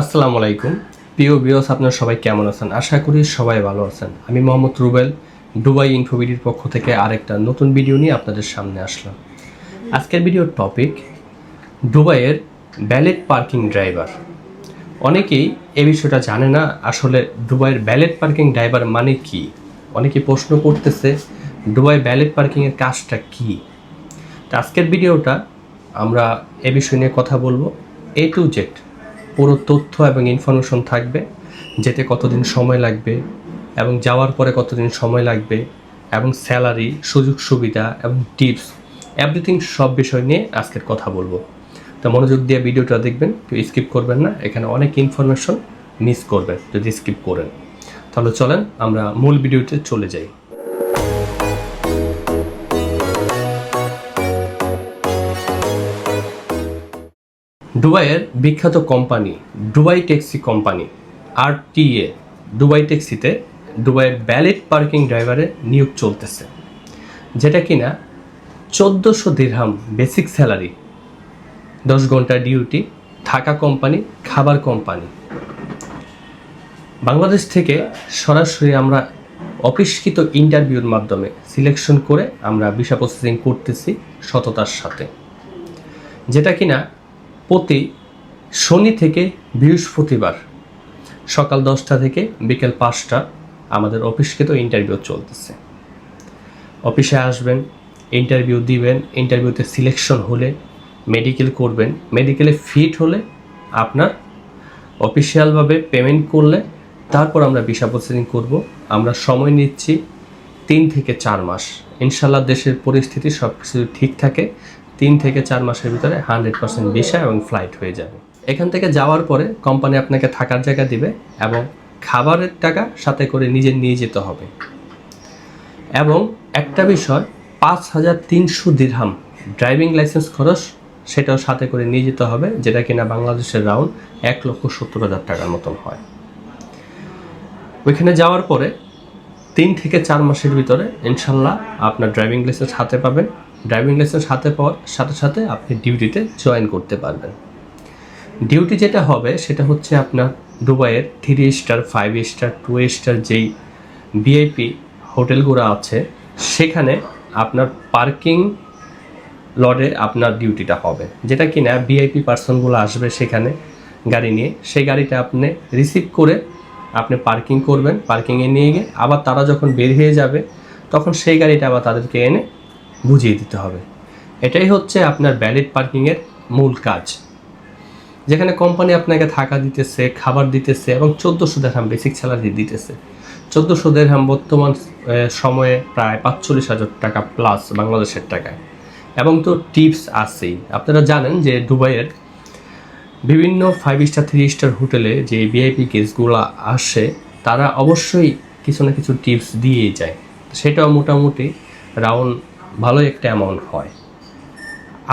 আসসালামু আলাইকুম। প্রিয় বিয়স আপনারা সবাই কেমন আছেন? আশা করি সবাই ভালো আছেন। আমি মোহাম্মদ রুবেল, দুবাই ইনফোবিডির পক্ষ থেকে আরেকটা নতুন ভিডিও নিয়ে আপনাদের সামনে আসলাম। আজকের ভিডিওর টপিক দুবাইয়ের ব্যালেট পার্কিং ড্রাইভার অনেকেই এ বিষয়টা জানে না, আসলে দুবাইয়ের ব্যালেট পার্কিং ড্রাইভার মানে কি? অনেকে প্রশ্ন করতেছে, দুবাই ব্যালেট পার্কিংয়ের কাজটা কী? আজকের ভিডিওটা আমরা এ বিষয় নিয়ে কথা বলব। এ টু জেড পুরো তথ্য এবং ইনফরমেশন থাকবে, যেতে কতদিন সময় লাগবে এবং যাওয়ার পরে কতদিন সময় লাগবে এবং স্যালারি সুযোগ সুবিধা এবং টিপস এভরিথিং সব বিষয় নিয়ে আজকের কথা বলব। তো মনোযোগ দিয়ে ভিডিওটা দেখবেন, কেউ স্কিপ করবেন না, এখানে অনেক ইনফরমেশন মিস করবেন, যদি স্কিপ করেন। তাহলে চলেন, আমরা মূল ভিডিওতে চলে যাই। দুবাইয়ের বিখ্যাত কোম্পানি, দুবাই ট্যাক্সি কোম্পানি আর টিএ দুবাই ট্যাক্সিতে দুবাইয়ের ব্যালেট পার্কিং ড্রাইভারের নিয়োগ চলতেছে, যেটা কিনা চোদ্দোশো দিরহাম বেসিক স্যালারি, দশ ঘণ্টা ডিউটি থাকা কোম্পানি, খাবার কোম্পানি। বাংলাদেশ থেকে সরাসরি আমরা অফিসকৃত ইন্টারভিউর মাধ্যমে সিলেকশন করে আমরা ভিসা প্রসেসিং করতেছি সততার সাথে, যেটা কিনা প্রতি শনি থেকে বৃহস্পতিবার সকাল দশটা থেকে বিকেল পাঁচটা আমাদের অফিসকে তো ইন্টারভিউ চলতেছে। অফিসে আসবেন ইন্টারভিউ দিবেন ইন্টারভিউতে সিলেকশন হলে মেডিকেল করবেন। মেডিকেলে ফিট হলে আপনার অফিসিয়ালভাবে পেমেন্ট করলে তারপর আমরা ভিসা প্রসেসিং করব। আমরা সময় নিচ্ছি তিন থেকে চার মাস। ইনশাল্লাহ দেশের পরিস্থিতি সব কিছু ঠিক থাকে। তিন থেকে চার মাসের ভিতরে হান্ড্রেড পার্সেন্ট ভিসা এবং ফ্লাইট হয়ে যাবে। এখান থেকে যাওয়ার পরে কোম্পানি আপনাকে থাকার জায়গা দিবে এবং খাবারের টাকা সাথে করে নিজে নিয়ে যেতে হবে। এবং একটা বিষয়, পাঁচ হাজার তিনশো দিরহাম ড্রাইভিং লাইসেন্স খরচ সেটাও সাথে করে নিয়ে যেতে হবে, যেটা কিনা বাংলাদেশের রাউন্ড এক লক্ষ সত্তর হাজার টাকার মতন হয়। ওইখানে যাওয়ার পরে তিন থেকে চার মাসের ভিতরে ইনশাল্লাহ আপনার ড্রাইভিং লাইসেন্স হাতে পাবেন। ড্রাইভিং লাইসেন্স হাতে পাওয়ার সাথে সাথে আপনি ডিউটিতে জয়েন করতে পারবেন। ডিউটি যেটা হবে, সেটা হচ্ছে আপনার দুবাইয়ের three star five star two star যেই ভিআইপি হোটেলগুলো আছে, সেখানে আপনার পার্কিং লডে আপনার ডিউটিটা হবে। যেটা কি না ভিআইপি পার্সনগুলো আসবে সেখানে গাড়ি নিয়ে, সেই গাড়িটা আপনি রিসিভ করে আপনি পার্কিং করবেন। পার্কিংয়ে নিয়ে গিয়ে আবার তারা যখন বের হয়ে যাবে, তখন সেই গাড়িটা আবার তাদেরকে এনে বুঝিয়ে দিতে হবে। এটাই হচ্ছে আপনার ভ্যালিড পার্কিংয়ের মূল কাজ। যেখানে কোম্পানি আপনাকে থাকা দিতেছে, খাবার দিতেছে এবং চোদ্দোশো দেড়হাম বেসিক স্যালারি দিতেছে। চোদ্দোশো দেড়হাম বর্তমান সময়ে প্রায় পাঁচচল্লিশ হাজার টাকা প্লাস বাংলাদেশের টাকায়। এবং তো টিপস আছেই। আপনারা জানেন যে দুবাইয়ের বিভিন্ন ফাইভ স্টার থ্রি স্টার হোটেলে যে ভিআইপি গেস্টগুলো আসে, তারা অবশ্যই কিছু না কিছু টিপস দিয়েই যায়। সেটাও মোটামুটি রাউন্ড ভালো একটা অ্যামাউন্ট হয়।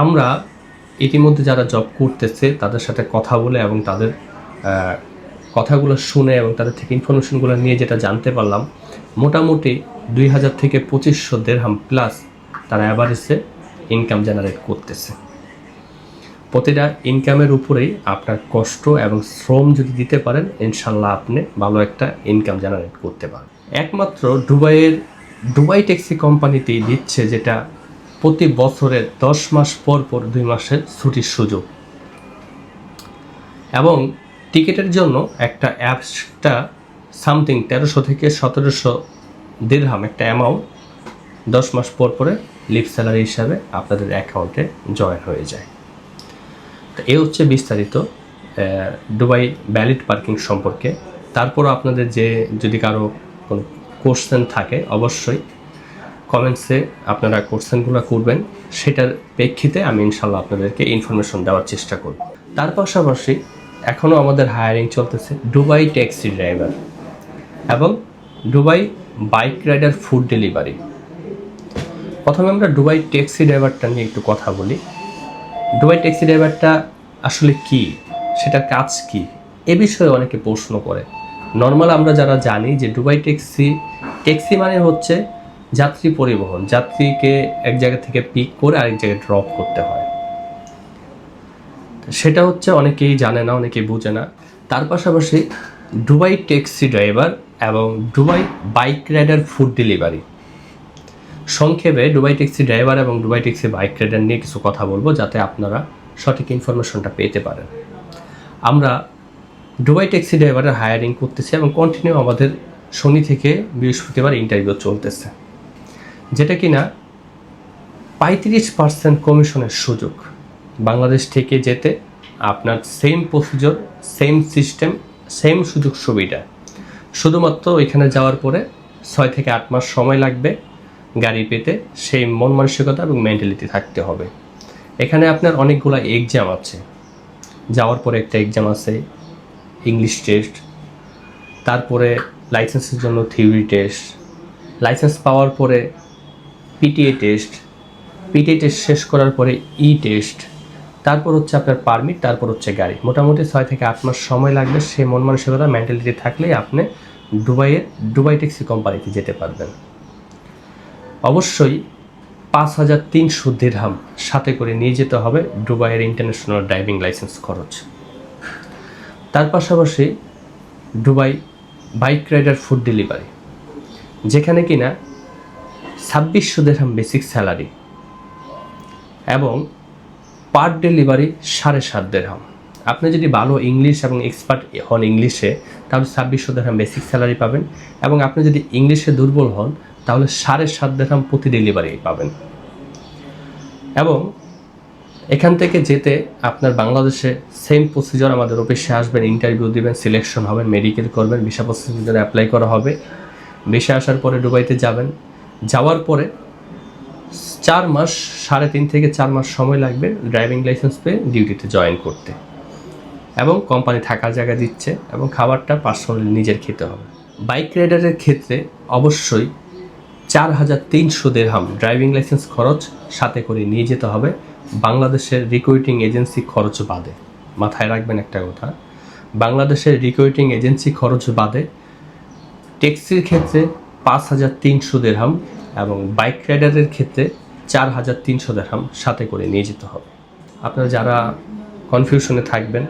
আমরা ইতিমধ্যে যারা জব করতেছে, তাদের সাথে কথা বলে এবং তাদের কথাগুলো শুনে এবং তাদের থেকে ইনফরমেশনগুলো নিয়ে যেটা জানতে পারলাম, মোটামুটি দুই হাজার থেকে পঁচিশশো দেড়হাম প্লাস তারা অ্যাভারেজে ইনকাম জেনারেট করতেছে। প্রতিটা ইনকামের উপরেই আপনার কষ্ট এবং শ্রম যদি দিতে পারেন, ইনশাল্লাহ আপনি ভালো একটা ইনকাম জেনারেট করতে পারেন একমাত্র দুবাইয়ের দুবাই ট্যাক্সি কোম্পানিতেই দিচ্ছে যেটা প্রতি বছরের দশ মাস পর পর দুই মাসের ছুটির সুযোগ। এবং টিকিটের জন্য একটা অ্যাপসটা সামথিং তেরোশো থেকে সতেরোশো দেড়হাম একটা অ্যামাউন্ট দশ মাস পর পরে লিপ স্যালারি হিসাবে আপনাদের অ্যাকাউন্টে জয়েন হয়ে যায়। তো এ হচ্ছে বিস্তারিত দুবাই ভ্যালিড পার্কিং সম্পর্কে। তারপরও আপনাদের যে যদি কারও কোশ্চেন থাকে, অবশ্যই। কমেন্টসে আপনারা কোশ্চেনগুলো করবেন, সেটার প্রেক্ষিতে আমি ইনশাল্লাহ আপনাদেরকে ইনফরমেশন দেওয়ার চেষ্টা করব। তার পাশাপাশি এখনও আমাদের হায়ারিং চলতেছে দুবাই ট্যাক্সি ড্রাইভার এবং Dubai bike rider food delivery প্রথমে আমরা দুবাই ট্যাক্সি ড্রাইভারটা নিয়ে একটু কথা বলি। দুবাই ট্যাক্সি ড্রাইভারটা আসলে কি? সেটার কাজ কি? এ বিষয়ে অনেকে প্রশ্ন করে। নর্মাল আমরা যারা জানি যে দুবাই ট্যাক্সি ট্যাক্সি মানে হচ্ছে যাত্রী পরিবহন, যাত্রীকে এক জায়গা থেকে পিক করে আরেক জায়গায় ড্রপ করতে হয়। সেটা হচ্ছে অনেকেই জানে না, অনেকেই বুঝে না। তার পাশাপাশি দুবাই ট্যাক্সি ড্রাইভার এবং Dubai bike rider food delivery সংক্ষেপে দুবাই ট্যাক্সি ড্রাইভার এবং দুবাই ট্যাক্সি বাইক রাইডার নিয়ে কিছু কথা বলব, যাতে আপনারা সঠিক ইনফরমেশনটা পেতে পারেন। আমরা দুবাই ট্যাক্সি ড্রাইভারের হায়ারিং করতেছে এবং কন্টিনিউ আমাদের শনি থেকে বৃহস্পতিবার ইন্টারভিউ চলতেছে। যেটা কি না পঁয়ত্রিশ পার্সেন্ট কমিশনের সুযোগ। বাংলাদেশ থেকে যেতে আপনার same procedure same system same সুযোগ সুবিধা। শুধুমাত্র ওইখানে যাওয়ার পরে ছয় থেকে আট মাস সময় লাগবে গাড়ি পেতে, সেই মন মানসিকতা এবং মেন্টালিটি থাকতে হবে। এখানে আপনার অনেকগুলো এক্সাম আছে। যাওয়ার পরে একটা এক্সাম আছে ইংলিশ টেস্ট তারপরে লাইসেন্সের জন্য থিওরি টেস্ট লাইসেন্স পাওয়ার পরে পিটিএ টেস্ট পিটিএ টেস্ট শেষ করার পরে ই টেস্ট তারপর হচ্ছে আপনার পারমিট তারপর হচ্ছে গাড়ি। মোটামুটি ছয় থেকে আট মাস সময় লাগবে সে মন মানসিকতা মেন্টালিটি থাকলেই আপনি দুবাইয়ের দুবাই ট্যাক্সি কোম্পানিতে যেতে পারবেন। অবশ্যই পাঁচ হাজার তিনশো দিরহাম সাথে করে নিয়ে যেতে হবে দুবাইয়ের ইন্টারন্যাশনাল ড্রাইভিং লাইসেন্স খরচ। তার পাশাপাশি Dubai bike rider food delivery, যেখানে কিনা ছাব্বিশশো দেড়হাম বেসিক স্যালারি এবং পার ডেলিভারি সাড়ে সাত দেড়হাম আপনি যদি ভালো ইংলিশ এবং এক্সপার্ট হন ইংলিশে, তাহলে ছাব্বিশশো দেড়হাম বেসিক স্যালারি পাবেন এবং আপনি যদি ইংলিশে দুর্বল হন, তাহলে সাড়ে সাত দেড়হাম প্রতি ডেলিভারি পাবেন। এবং এখান থেকে যেতে আপনার বাংলাদেশে সেম প্রসিজার আমাদের অফিসে আসবেন ইন্টারভিউ দেবেন সিলেকশন হবেন মেডিকেল করবেন ভিসা প্রসেসিং জন্য অ্যাপ্লাই করা হবে। ভিসা আসার পরে দুবাইতে যাবেন। যাওয়ার পরে চার মাস, সাড়ে তিন থেকে চার মাস সময় লাগবে ড্রাইভিং লাইসেন্স পেয়ে ডিউটিতে জয়েন করতে। এবং কোম্পানি থাকার জায়গা দিচ্ছে এবং খাবারটা পার্সোনালি নিজের খেতে হবে। বাইক রাইডারের ক্ষেত্রে অবশ্যই চার হাজার তিনশো দেড়হাম ড্রাইভিং লাইসেন্স খরচ সাথে করে নিয়ে যেতে হবে। বাংলাদেশের রিক্রুটিং এজেন্সি খরচ বাদে। মাথায় রাখবেন একটা কথা, বাংলাদেশের রিক্রুটিং এজেন্সি খরচ বাদে ট্যাক্সির ক্ষেত্রে পাঁচ হাজার তিনশো দেড়হাম এবং বাইক রাইডারের ক্ষেত্রে চার হাজার তিনশো দেড়হাম সাথে করে নিয়ে যেতে হবে। আপনারা যারা কনফিউশনে থাকবেন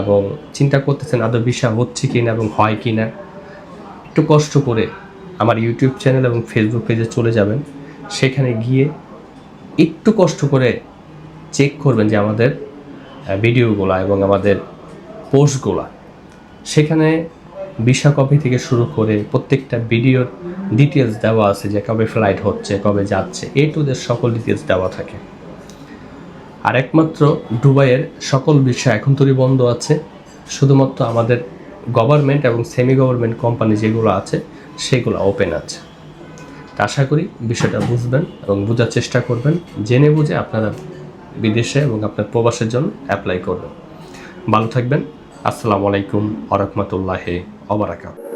এবং চিন্তা করতেছেন আদৌ বিষয় হচ্ছে কি না এবং হয় কি না একটু কষ্ট করে আমার ইউটিউব চ্যানেল এবং ফেসবুক পেজে চলে যাবেন। সেখানে গিয়ে একটু কষ্ট করে চেক করবেন যে আমাদের ভিডিওগুলো এবং আমাদের পোস্টগুলা সেখানে ভিসা কপি থেকে শুরু করে প্রত্যেকটা ভিডিওর ডিটেলস দেওয়া আছে যে কবে ফ্লাইট হচ্ছে, কবে যাচ্ছে এ টু দের সকল ডিটেলস দেওয়া থাকে। আর একমাত্র দুবাইয়ের সকল বিষয় এখন তৈরি বন্ধ আছে। শুধুমাত্র আমাদের গভর্নমেন্ট এবং সেমি গভর্নমেন্ট কোম্পানি যেগুলো আছে, সেগুলো ওপেন আছে। তা আশা করি বিষয়টা বুঝবেন এবং বোঝার চেষ্টা করবেন। জেনে বুঝে আপনারা বিদেশে এবং আপনার প্রবাসের জন্য অ্যাপ্লাই করবেন। ভালো থাকবেন। আসসালামু আলাইকুম আরহামতুল্লাহ অবরাকাত